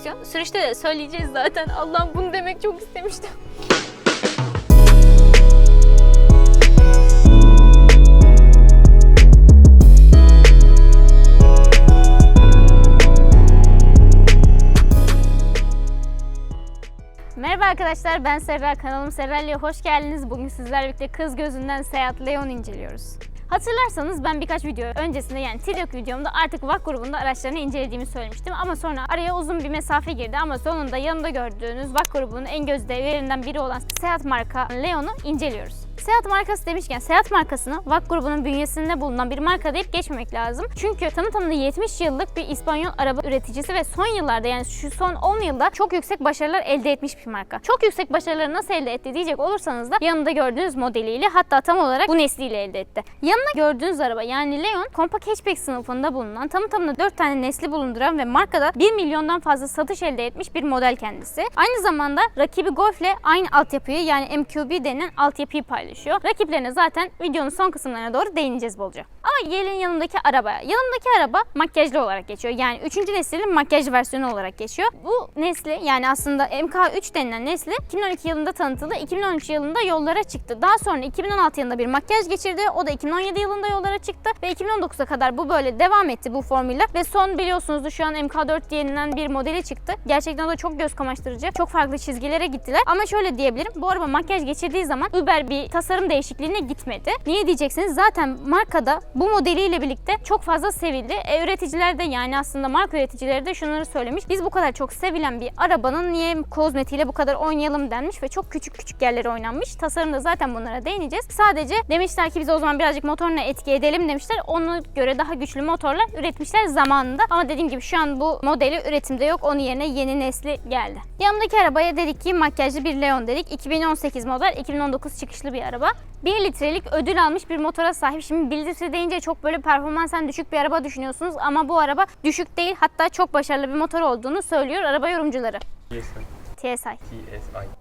direksiyon. Sürüşte de söyleyeceğiz zaten. Allah'ım bunu demek çok istemiştim. Merhaba arkadaşlar ben Serra kanalım Serra'ya hoş geldiniz. Bugün sizlerle birlikte kız gözünden Seat Leon inceliyoruz. Hatırlarsanız ben birkaç video öncesinde yani TikTok videomda artık VAK grubunda araçlarını incelediğimi söylemiştim. Ama sonra araya uzun bir mesafe girdi ama sonunda yanında gördüğünüz VAK grubunun en gözde üyelerinden biri olan Seat marka Leon'u inceliyoruz. Seat markası demişken Seat markasını VAK grubunun bünyesinde bulunan bir marka deyip geçmemek lazım. Çünkü tanı tanına 70 yıllık bir İspanyol araba üreticisi ve son yıllarda yani şu son 10 yılda çok yüksek başarılar elde etmiş bir marka. Çok yüksek başarıları nasıl elde etti diyecek olursanız da yanında gördüğünüz modeliyle hatta tam olarak bu nesliyle elde etti. Yanında gördüğünüz araba yani Leon Compact Hatchback sınıfında bulunan tamı tamına 4 tane nesli bulunduran ve markada 1 milyondan fazla satış elde etmiş bir model kendisi. Aynı zamanda rakibi Golf ile aynı altyapıyı yani MQB denilen altyapıyı paylaşıyor. Rakiplerine zaten videonun son kısımlarına doğru değineceğiz bolca. Ama gelin yanımdaki arabaya. Yanımdaki araba makyajlı olarak geçiyor. Yani 3. neslin makyaj versiyonu olarak geçiyor. Bu nesli yani aslında MK3 denilen nesli 2012 yılında tanıtıldı. 2013 yılında yollara çıktı. Daha sonra 2016 yılında bir makyaj geçirdi. O da 2017 yılında yollara çıktı ve 2019'a kadar bu böyle devam etti bu formülle ve son biliyorsunuz şu an MK4 denilen bir modeli çıktı. Gerçekten o da çok göz kamaştırıcı. Çok farklı çizgilere gittiler. Ama şöyle diyebilirim. Bu araba makyaj geçirdiği zaman Uber bir tasarım değişikliğine gitmedi. Niye diyeceksiniz? Zaten markada bu modeliyle birlikte çok fazla sevildi. E, üreticiler de yani aslında marka üreticileri de şunları söylemiş. Biz bu kadar çok sevilen bir arabanın niye kozmetiğiyle bu kadar oynayalım denmiş ve çok küçük küçük yerlere oynanmış. Tasarımda zaten bunlara değineceğiz. Sadece demişler ki biz o zaman birazcık motoruna etki edelim demişler. Ona göre daha güçlü motorlar üretmişler zamanında. Ama dediğim gibi şu an bu modeli üretimde yok. Onun yerine yeni nesli geldi. Yanımdaki arabaya dedik ki makyajlı bir Leon dedik. 2018 model, 2019 çıkışlı bir araba. 1 litrelik ödül almış bir motora sahip. Şimdi 1 litre deyince çok böyle performansen düşük bir araba düşünüyorsunuz ama bu araba düşük değil hatta çok başarılı bir motor olduğunu söylüyor araba yorumcuları. TSI.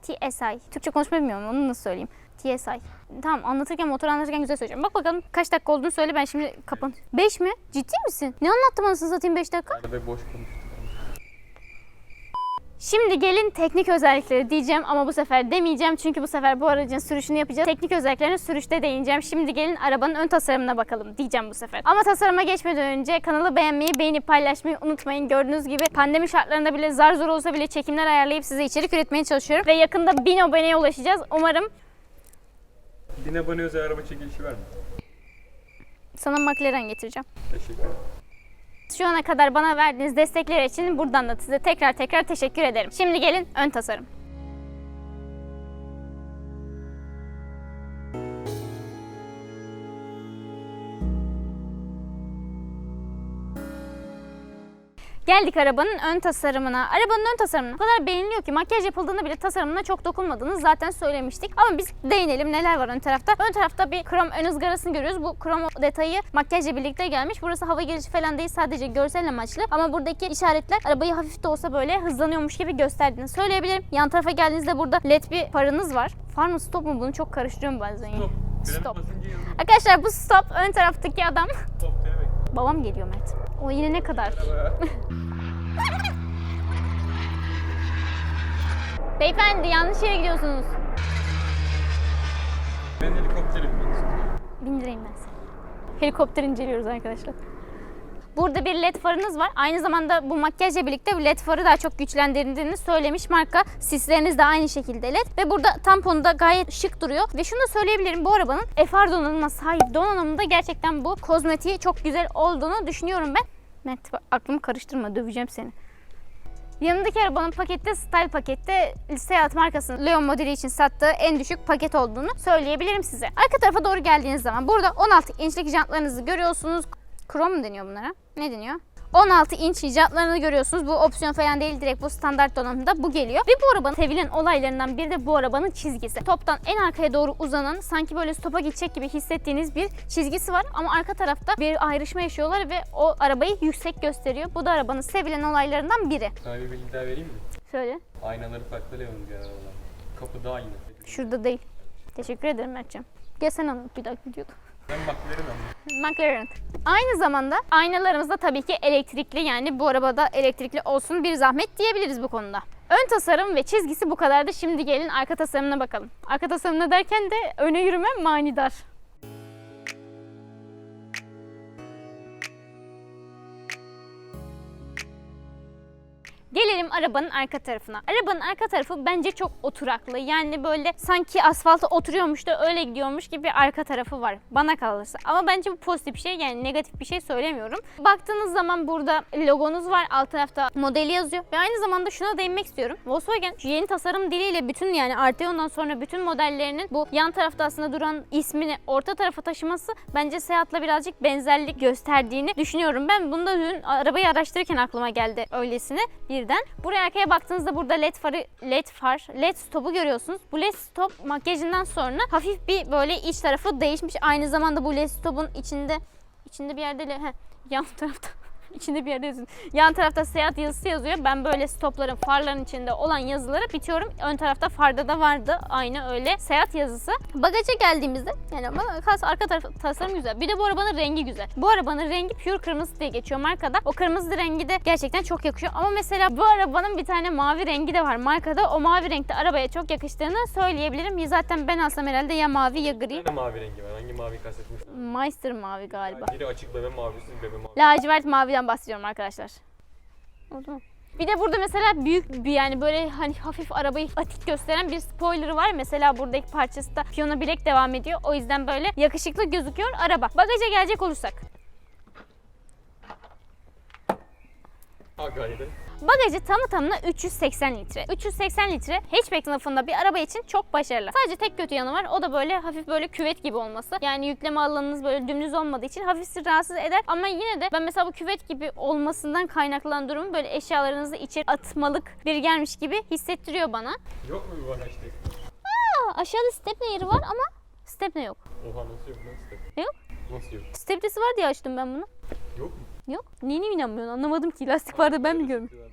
TSI. TSI. Türkçe konuşma bilmiyorum onu nasıl söyleyeyim. TSI. Tamam anlatırken motor anlatırken güzel söyleyeceğim. Bak bakalım kaç dakika olduğunu söyle ben şimdi kapan. 5 mi? Ciddi misin? Ne anlattım anasını satayım 5 dakika? Arada boş konuştuk. Şimdi gelin teknik özellikleri diyeceğim ama bu sefer demeyeceğim çünkü bu sefer bu aracın sürüşünü yapacağız. Teknik özelliklerine sürüşte değineceğim. Şimdi gelin arabanın ön tasarımına bakalım diyeceğim bu sefer. Ama tasarıma geçmeden önce kanalı beğenmeyi, beğenip paylaşmayı unutmayın. Gördüğünüz gibi pandemi şartlarında bile zar zor olsa bile çekimler ayarlayıp size içerik üretmeye çalışıyorum. Ve yakında 1000 aboneye ulaşacağız. Umarım Dine bana özel araba çekilişi var mı? sana McLaren getireceğim. Teşekkür ederim. Şu ana kadar bana verdiğiniz destekler için buradan da size tekrar tekrar teşekkür ederim. Şimdi gelin ön tasarım. Geldik arabanın ön tasarımına. Arabanın ön tasarımına o kadar beğeniliyor ki makyaj yapıldığında bile tasarımına çok dokunmadığını zaten söylemiştik. Ama biz değinelim neler var ön tarafta. Ön tarafta bir krom ön ızgarasını görüyoruz. Bu krom detayı makyajla birlikte gelmiş. Burası hava girişi falan değil sadece görsel amaçlı. Ama buradaki işaretler arabayı hafif de olsa böyle hızlanıyormuş gibi gösterdiğini söyleyebilirim. Yan tarafa geldiğinizde burada led bir farınız var. Far mı stop mu bunu çok karıştırıyorum bazen. Stop. Stop. Arkadaşlar bu stop ön taraftaki adam. Stop. Babam geliyor Mert. O yine ne kadar? Beyefendi yanlış yere gidiyorsunuz. ben istiyorum. Bindireyim ben seni. Helikopter inceliyoruz arkadaşlar. Burada bir led farınız var. Aynı zamanda bu makyajla birlikte led farı daha çok güçlendirdiğini söylemiş marka. Sisleriniz de aynı şekilde led. Ve burada tamponu da gayet şık duruyor. Ve şunu da söyleyebilirim bu arabanın FR donanımına sahip donanımında gerçekten bu kozmetiği çok güzel olduğunu düşünüyorum ben. Mert aklımı karıştırma döveceğim seni. Yanındaki arabanın pakette style pakette Seat markasının Leon modeli için sattığı en düşük paket olduğunu söyleyebilirim size. Arka tarafa doğru geldiğiniz zaman burada 16 inçlik jantlarınızı görüyorsunuz. Krom mu deniyor bunlara? Ne deniyor? 16 inç jantlarını görüyorsunuz. Bu opsiyon falan değil direkt bu standart donanımda bu geliyor. Ve bu arabanın sevilen olaylarından biri de bu arabanın çizgisi. Toptan en arkaya doğru uzanan sanki böyle stopa gidecek gibi hissettiğiniz bir çizgisi var. Ama arka tarafta bir ayrışma yaşıyorlar ve o arabayı yüksek gösteriyor. Bu da arabanın sevilen olaylarından biri. Sana bir bilgi daha vereyim mi? Şöyle. Aynaları farklı Leon'un bir arabalar. Kapı da aynı. Şurada değil. Teşekkür ederim Mert'ciğim. Gel sen anlat bir dahaki videoda. Ben McLaren aldım. McLaren. Aynı zamanda aynalarımız da tabii ki elektrikli yani bu arabada elektrikli olsun bir zahmet diyebiliriz bu konuda. Ön tasarım ve çizgisi bu kadardı. Şimdi gelin arka tasarımına bakalım. Arka tasarımına derken de öne yürüme manidar. Gelelim arabanın arka tarafına. Arabanın arka tarafı bence çok oturaklı. Yani böyle sanki asfalta oturuyormuş da öyle gidiyormuş gibi bir arka tarafı var. Bana kalırsa. Ama bence bu pozitif bir şey. Yani negatif bir şey söylemiyorum. Baktığınız zaman burada logonuz var. Alt tarafta modeli yazıyor. Ve aynı zamanda şuna değinmek istiyorum. Volkswagen yeni tasarım diliyle bütün yani Arteon'dan sonra bütün modellerinin bu yan tarafta aslında duran ismini orta tarafa taşıması bence Seat'la birazcık benzerlik gösterdiğini düşünüyorum. Ben bunu da dün arabayı araştırırken aklıma geldi öylesine birden. Buraya arkaya baktığınızda burada led farı, led far, led stopu görüyorsunuz. Bu led stop makyajından sonra hafif bir böyle iç tarafı değişmiş. Aynı zamanda bu led stopun içinde içinde bir yerde heh, yan tarafta içinde bir yerde yazıyor. Yan tarafta seyahat yazısı yazıyor. Ben böyle stopların, farların içinde olan yazıları bitiyorum. Ön tarafta farda da vardı. Aynı öyle seyahat yazısı. Bagaja geldiğimizde yani arka taraf tasarım güzel. Bir de bu arabanın rengi güzel. Bu arabanın rengi pure kırmızı diye geçiyor markada. O kırmızı rengi de gerçekten çok yakışıyor. Ama mesela bu arabanın bir tane mavi rengi de var markada. O mavi renkte arabaya çok yakıştığını söyleyebilirim. Zaten ben alsam herhalde ya mavi ya gri. Tane mavi rengi var. Hangi mavi kastetmiş? Meister mavi galiba. Biri açık bebe mavisi, bebe mavi. Lacivert maviden bahsediyorum arkadaşlar. Bir de burada mesela büyük bir yani böyle hani hafif arabayı atik gösteren bir spoilerı var. Mesela buradaki parçası da piyano bilek devam ediyor. O yüzden böyle yakışıklı gözüküyor araba. Bagaja gelecek olursak. Ha gayri. Bagajı tamı tamına 380 litre. 380 litre hatchback sınıfında bir araba için çok başarılı. Sadece tek kötü yanı var. O da böyle hafif böyle küvet gibi olması. Yani yükleme alanınız böyle dümdüz olmadığı için hafif sizi rahatsız eder. Ama yine de ben mesela bu küvet gibi olmasından kaynaklanan durumu böyle eşyalarınızı içeri atmalık bir gelmiş gibi hissettiriyor bana. Yok mu bir bagaj tek? Aa, aşağıda stepne yeri var ama stepne yok. Oha nasıl yok lan step? Yok. Nasıl yok? Stepnesi var diye açtım ben bunu. Yok mu? Yok. Neyine inanmıyorsun anlamadım ki. Lastik vardı ben mi görmüyorum?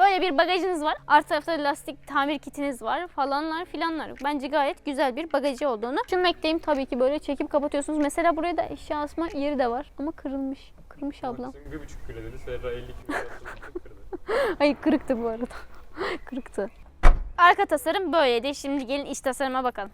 Böyle bir bagajınız var. Arka tarafta lastik tamir kitiniz var falanlar filanlar. Bence gayet güzel bir bagajı olduğunu düşünmekteyim. Tabii ki böyle çekip kapatıyorsunuz. Mesela buraya da eşya asma yeri de var. Ama kırılmış. Kırmış ablam. Bir buçuk kilo dedi. Serra 50 kilo. Hayır kırıktı bu arada. kırıktı. Arka tasarım böyleydi. Şimdi gelin iç tasarıma bakalım.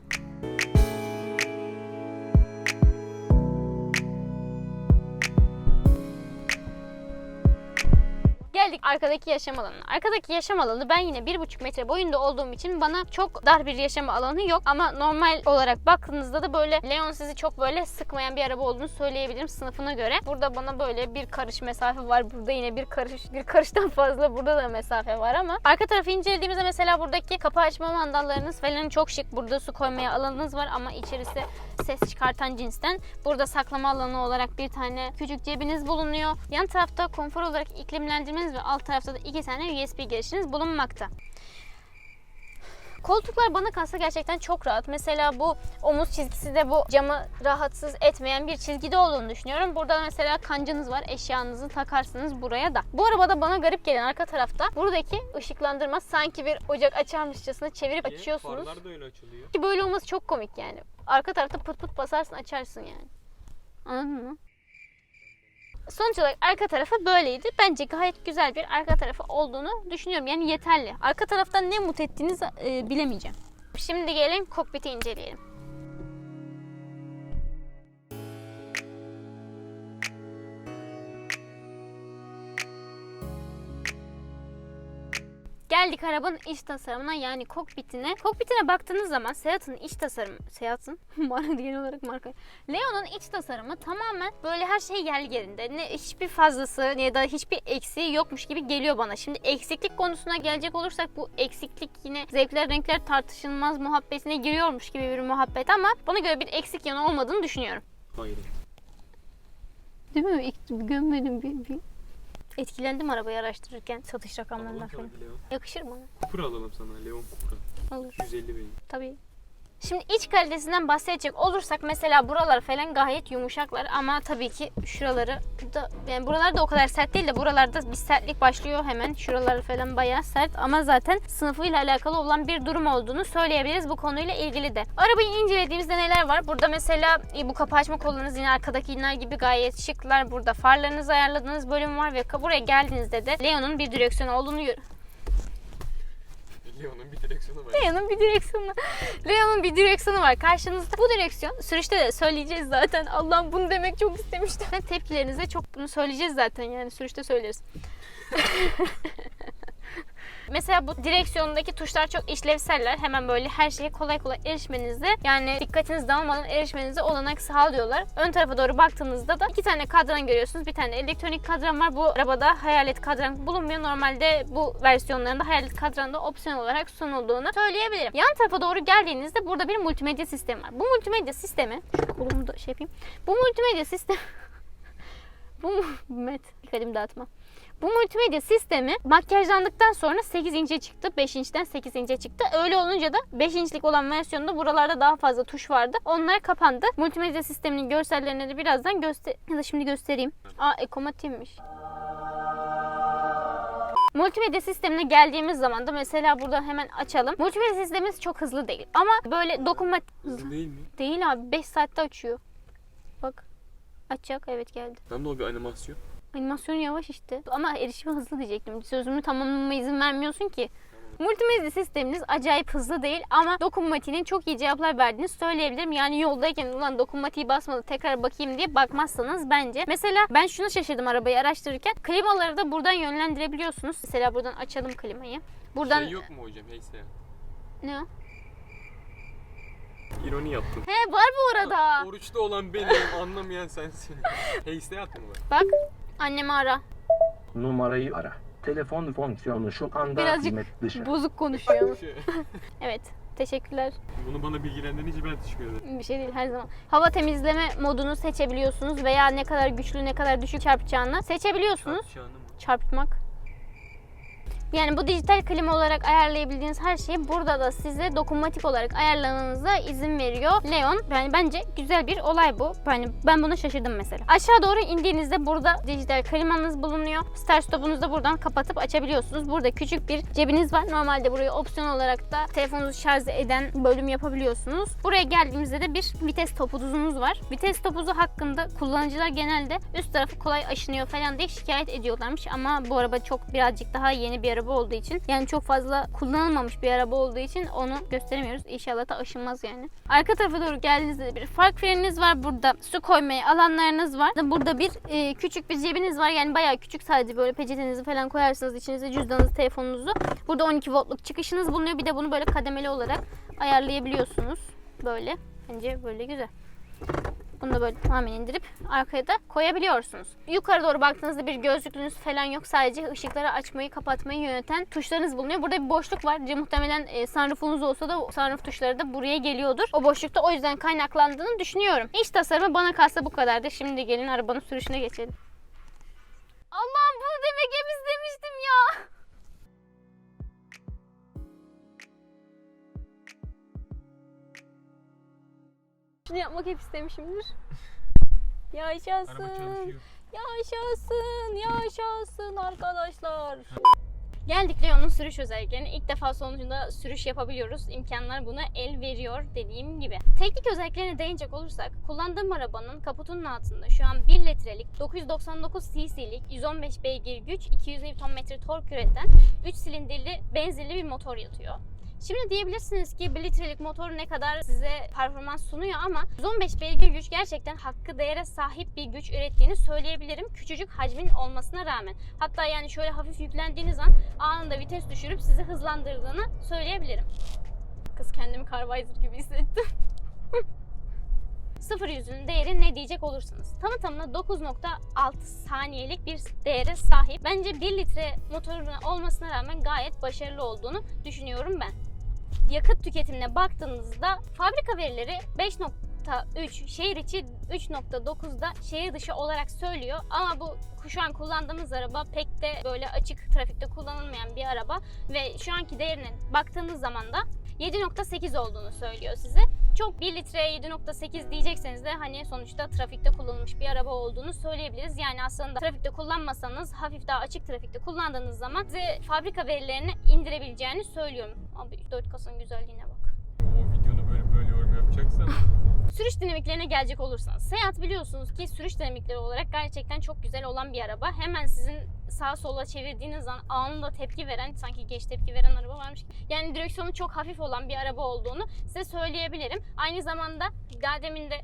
Geldik arkadaki yaşam alanına. Arkadaki yaşam alanı ben yine 1,5 metre boyunda olduğum için bana çok dar bir yaşam alanı yok. Ama normal olarak baktığınızda da böyle Leon sizi çok böyle sıkmayan bir araba olduğunu söyleyebilirim sınıfına göre. Burada bana böyle bir karış mesafe var. Burada yine bir karış, bir karıştan fazla burada da mesafe var ama arka tarafı incelediğimizde mesela buradaki kapı açma mandallarınız falan çok şık. Burada su koymaya alanınız var ama içerisi ses çıkartan cinsten. Burada saklama alanı olarak bir tane küçük cebiniz bulunuyor. Yan tarafta konfor olarak iklimlendirmeniz ve alt tarafta da iki tane USB girişiniz bulunmakta. Koltuklar bana kalsa gerçekten çok rahat. Mesela bu omuz çizgisi de bu camı rahatsız etmeyen bir çizgide olduğunu düşünüyorum. Burada mesela kancınız var. Eşyanızı takarsınız buraya da. Bu arabada bana garip gelen arka tarafta buradaki ışıklandırma sanki bir ocak açarmışçasına çevirip açıyorsunuz. Farlar da öyle açılıyor. Ki böyle olması çok komik yani. Arka tarafta pıt pıt basarsın açarsın yani. Anladın mı? Sonuç olarak arka tarafı böyleydi. Bence gayet güzel bir arka tarafı olduğunu düşünüyorum. Yani yeterli. Arka taraftan ne mut ettiğinizi e, bilemeyeceğim. Şimdi gelin kokpiti inceleyelim. Geldik arabanın iç tasarımına yani kokpitine. Kokpitine baktığınız zaman Seat'ın iç tasarımı, Seat'ın marka genel olarak marka. Leon'un iç tasarımı tamamen böyle her şey yerli yerinde. Ne hiçbir fazlası ya da hiçbir eksiği yokmuş gibi geliyor bana. Şimdi eksiklik konusuna gelecek olursak bu eksiklik yine zevkler renkler tartışılmaz muhabbetine giriyormuş gibi bir muhabbet ama bana göre bir eksik yanı olmadığını düşünüyorum. Hayır. Değil mi? İlk gömmedim bir, bir. Etkilendim arabayı araştırırken satış rakamlarından falan. Yakışır bana. Cupra alalım sana. Leon Cupra. Olur. 150 beygir. Tabii. Şimdi iç kalitesinden bahsedecek olursak mesela buralar falan gayet yumuşaklar ama tabii ki şuraları da yani buralar da o kadar sert değil de buralarda bir sertlik başlıyor hemen. Şuraları falan bayağı sert ama zaten sınıfıyla alakalı olan bir durum olduğunu söyleyebiliriz bu konuyla ilgili de. Arabayı incelediğimizde neler var? Burada mesela e, bu kapı açma kollarınız yine arkadakiler gibi gayet şıklar. Burada farlarınızı ayarladığınız bölüm var ve buraya geldiğinizde de Leon'un bir direksiyonu olduğunu Leon'un bir direksiyonu var. Leon'un bir direksiyonu. Leon'un bir direksiyonu var karşınızda. Bu direksiyon sürüşte de söyleyeceğiz zaten. Allah'ım bunu demek çok istemiştim. Tepkilerinize çok bunu söyleyeceğiz zaten yani sürüşte söyleriz. Mesela bu direksiyondaki tuşlar çok işlevseller. Hemen böyle her şeye kolay kolay erişmenize yani dikkatiniz dağılmadan erişmenize olanak sağlıyorlar. Ön tarafa doğru baktığınızda da iki tane kadran görüyorsunuz. Bir tane elektronik kadran var. Bu arabada hayalet kadran bulunmuyor. Normalde bu versiyonlarında hayalet kadran da opsiyon olarak sunulduğunu söyleyebilirim. Yan tarafa doğru geldiğinizde burada bir multimedya sistemi var. Bu multimedya sistemi kolumu da şey yapayım. Bu multimedya sistemi bu? Met. Dikkatimi dağıtma. Bu multimedya sistemi makyajlandıktan sonra 8 inçe çıktı. 5 inçten 8 inçe çıktı. Öyle olunca da 5 inçlik olan versiyonda buralarda daha fazla tuş vardı. Onlar kapandı. Multimedya sisteminin görsellerini de birazdan göster ya da şimdi göstereyim. Aa ekomatikmiş. Multimedya sistemine geldiğimiz zaman da mesela burada hemen açalım. Multimedya sistemimiz çok hızlı değil. Ama böyle dokunma Hızlı değil mi? değil abi 5 saatte açıyor. Bak açacak evet geldi. Tam da o bir animasyon. Animasyonu yavaş işte. Ama erişimi hızlı diyecektim. Sözümü tamamlamama izin vermiyorsun ki. Multimedya sisteminiz acayip hızlı değil ama dokunmatiğinin çok iyi cevaplar verdiğini söyleyebilirim. Yani yoldayken ulan dokunmatiği basmadı tekrar bakayım diye bakmazsanız bence. Mesela ben şunu şaşırdım arabayı araştırırken. Klimaları da buradan yönlendirebiliyorsunuz. Mesela buradan açalım klimayı. Buradan Şey yok mu hocam? Neyse. ne o? İroni yaptın. He var bu arada. Oruçta olan benim, anlamayan sensin. Heyste yaptın mı? Bak annemi ara. Numarayı ara. Telefon fonksiyonu şu anda Birazcık hizmet dışı. Bozuk konuşuyor. Şey, Evet. Teşekkürler. Bunu bana bilgilendirince ben teşekkür ederim. Bir şey değil her zaman. Hava temizleme modunu seçebiliyorsunuz veya ne kadar güçlü ne kadar düşük çarpacağını seçebiliyorsunuz. Çarpacağını mı? Çarpmak. Yani bu dijital klima olarak ayarlayabildiğiniz her şeyi burada da size dokunmatik olarak ayarlamanıza izin veriyor. Leon yani bence güzel bir olay bu. Yani ben buna şaşırdım mesela. Aşağı doğru indiğinizde burada dijital klimanız bulunuyor. Start stop'unuzu da buradan kapatıp açabiliyorsunuz. Burada küçük bir cebiniz var. Normalde buraya opsiyon olarak da telefonunuzu şarj eden bölüm yapabiliyorsunuz. Buraya geldiğimizde de bir vites topuzunuz var. Vites topuzu hakkında kullanıcılar genelde üst tarafı kolay aşınıyor falan diye şikayet ediyorlarmış ama bu araba çok birazcık daha yeni bir araba olduğu için yani çok fazla kullanılmamış bir araba olduğu için onu gösteremiyoruz. İnşallah da aşınmaz yani. Arka tarafa doğru geldiğinizde de bir fark freniniz var. Burada su koymaya alanlarınız var. Burada bir e, küçük bir cebiniz var. Yani bayağı küçük sadece böyle peçetenizi falan koyarsınız içinize cüzdanınızı, telefonunuzu. Burada 12 voltluk çıkışınız bulunuyor. Bir de bunu böyle kademeli olarak ayarlayabiliyorsunuz. Böyle. Bence böyle güzel. Bunu da böyle tamamen indirip arkaya da koyabiliyorsunuz. Yukarı doğru baktığınızda bir gözlüklüğünüz falan yok. Sadece ışıkları açmayı kapatmayı yöneten tuşlarınız bulunuyor. Burada bir boşluk var. Muhtemelen e, sunroofunuz olsa da sunroof tuşları da buraya geliyordur. O boşlukta o yüzden kaynaklandığını düşünüyorum. İç tasarımı bana kalsa bu kadardı. Şimdi gelin arabanın sürüşüne geçelim. Şunu yapmak hep istemişimdir. Yaşasın. Yaşasın, yaşasın arkadaşlar. Geldik Leon'un sürüş özelliklerine. İlk defa sonucunda sürüş yapabiliyoruz. İmkanlar buna el veriyor dediğim gibi. Teknik özelliklerine değinecek olursak kullandığım arabanın kaputunun altında şu an 1 litrelik 999 cc'lik 115 beygir güç 200 Nm tork üreten 3 silindirli benzinli bir motor yatıyor. Şimdi diyebilirsiniz ki 1 litrelik motor ne kadar size performans sunuyor ama 115 beygir güç gerçekten hakkı değere sahip bir güç ürettiğini söyleyebilirim. Küçücük hacmin olmasına rağmen. Hatta yani şöyle hafif yüklendiğiniz an anında vites düşürüp sizi hızlandırdığını söyleyebilirim. Kız kendimi Carvizer gibi hissettim. Sıfır yüzünün değeri ne diyecek olursanız. Tamı tamına 9.6 saniyelik bir değere sahip. Bence 1 litre motorun olmasına rağmen gayet başarılı olduğunu düşünüyorum ben. Yakıt tüketimine baktığınızda fabrika verileri 5.3 şehir içi 3.9'da şehir dışı olarak söylüyor ama bu şu an kullandığımız araba pek de böyle açık trafikte kullanılmayan bir araba ve şu anki değerine baktığınız zaman da 7.8 olduğunu söylüyor size. Çok 1 litreye 7.8 diyecekseniz de hani sonuçta trafikte kullanılmış bir araba olduğunu söyleyebiliriz. Yani aslında trafikte kullanmasanız hafif daha açık trafikte kullandığınız zaman size fabrika verilerini indirebileceğini söylüyorum. Abi 4 kasın güzelliğine bak. Yapacaksan Sürüş dinamiklerine gelecek olursanız Seat biliyorsunuz ki sürüş dinamikleri olarak gerçekten çok güzel olan bir araba. Hemen sizin sağa sola çevirdiğiniz zaman anında tepki veren sanki geç tepki veren araba varmış. Yani direksiyonu çok hafif olan bir araba olduğunu size söyleyebilirim. Aynı zamanda daha demin de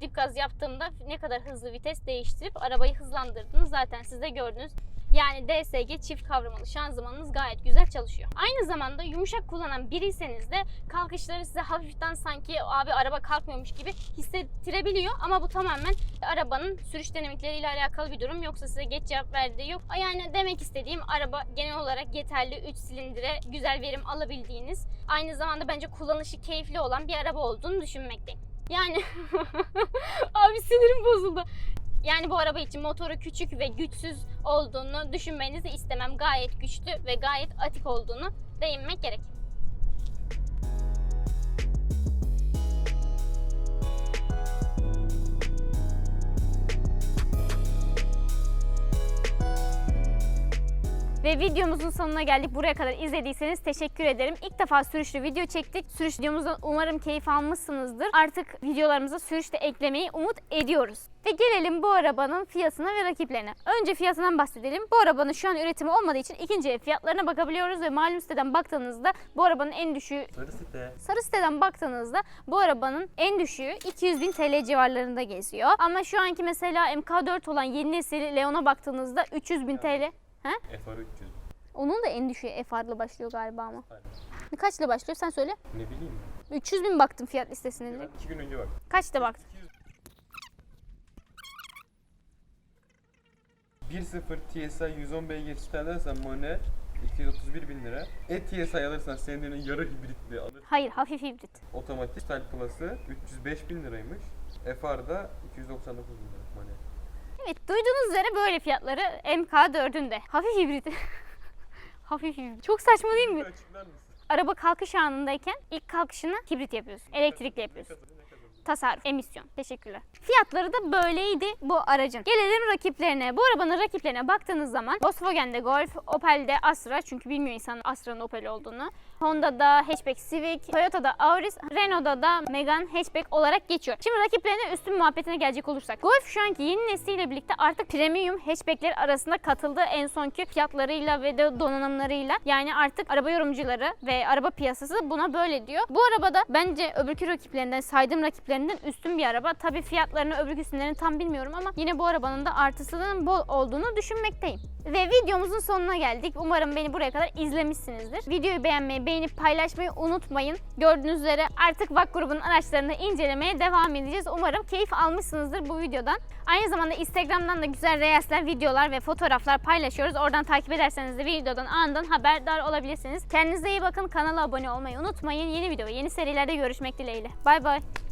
dip gaz yaptığımda ne kadar hızlı vites değiştirip arabayı hızlandırdığını zaten siz de gördünüz. Yani DSG çift kavramalı şanzımanınız gayet güzel çalışıyor. Aynı zamanda yumuşak kullanan biriyseniz de kalkışları size hafiften sanki abi araba kalkmıyormuş gibi hissettirebiliyor. Ama bu tamamen arabanın sürüş dinamikleriyle alakalı bir durum. Yoksa size geç cevap verdiği yok. Yani demek istediğim araba genel olarak yeterli 3 silindire güzel verim alabildiğiniz, aynı zamanda bence kullanışı keyifli olan bir araba olduğunu düşünmekteyim. Yani abi sinirim bozuldu. Yani bu araba için motoru küçük ve güçsüz olduğunu düşünmenizi istemem. Gayet güçlü ve gayet atik olduğunu değinmek gerek. Ve videomuzun sonuna geldik. Buraya kadar izlediyseniz teşekkür ederim. İlk defa sürüşlü video çektik. Sürüş videomuzdan umarım keyif almışsınızdır. Artık videolarımıza sürüş de eklemeyi umut ediyoruz. Ve gelelim bu arabanın fiyatına ve rakiplerine. Önce fiyatından bahsedelim. Bu arabanın şu an üretimi olmadığı için ikinci el fiyatlarına bakabiliyoruz ve malum siteden baktığınızda bu arabanın en düşüğü sarı site. Sarı siteden baktığınızda bu arabanın en düşüğü 200 bin TL civarlarında geziyor. Ama şu anki mesela MK4 olan yeni nesil Leon'a baktığınızda 300 bin TL. FR 300. Onun da en düşüğü FR'lı başlıyor galiba ama. Aynen. Kaçla başlıyor sen söyle. Ne bileyim ben. 300 bin baktım fiyat listesine Ben direkt. iki gün önce bak. Kaçta baktın? 1.0 TSI 110 beygir alırsan manuel 231 bin lira. E TSI alırsan senin yarı hibritli alır. Hayır hafif hibrit. Otomatik Style Plus'ı 305 bin liraymış. FR'da 299 bin lira manuel. Evet duyduğunuz üzere böyle fiyatları MK4'ün de. Hafif hibrit. hafif hibrit. Çok saçma değil mi? Araba kalkış anındayken ilk kalkışını hibrit yapıyorsun. Elektrikli yapıyorsun. Tasarruf, emisyon. Teşekkürler. Fiyatları da böyleydi bu aracın. Gelelim rakiplerine. Bu arabanın rakiplerine baktığınız zaman Volkswagen'de Golf, Opel'de Astra çünkü bilmiyor insan Astra'nın Opel olduğunu. Honda'da hatchback Civic, Toyota'da Auris, Renault'da da Megane hatchback olarak geçiyor. Şimdi rakiplerine üstün muhabbetine gelecek olursak. Golf şu anki yeni nesliyle birlikte artık premium hatchbackler arasında katıldı en sonki fiyatlarıyla ve de donanımlarıyla. Yani artık araba yorumcuları ve araba piyasası buna böyle diyor. Bu arabada bence öbürkü rakiplerinden saydığım rakiplerinden üstün bir araba. Tabi fiyatlarını öbürkü isimlerini tam bilmiyorum ama yine bu arabanın da artısının bol olduğunu düşünmekteyim. Ve videomuzun sonuna geldik. Umarım beni buraya kadar izlemişsinizdir. Videoyu beğenmeyi, beğenip paylaşmayı unutmayın. Gördüğünüz üzere artık VAK grubunun araçlarını incelemeye devam edeceğiz. Umarım keyif almışsınızdır bu videodan. Aynı zamanda Instagram'dan da güzel reelsler, videolar ve fotoğraflar paylaşıyoruz. Oradan takip ederseniz de videodan anından haberdar olabilirsiniz. Kendinize iyi bakın. Kanala abone olmayı unutmayın. Yeni video, yeni serilerde görüşmek dileğiyle. Bay bay.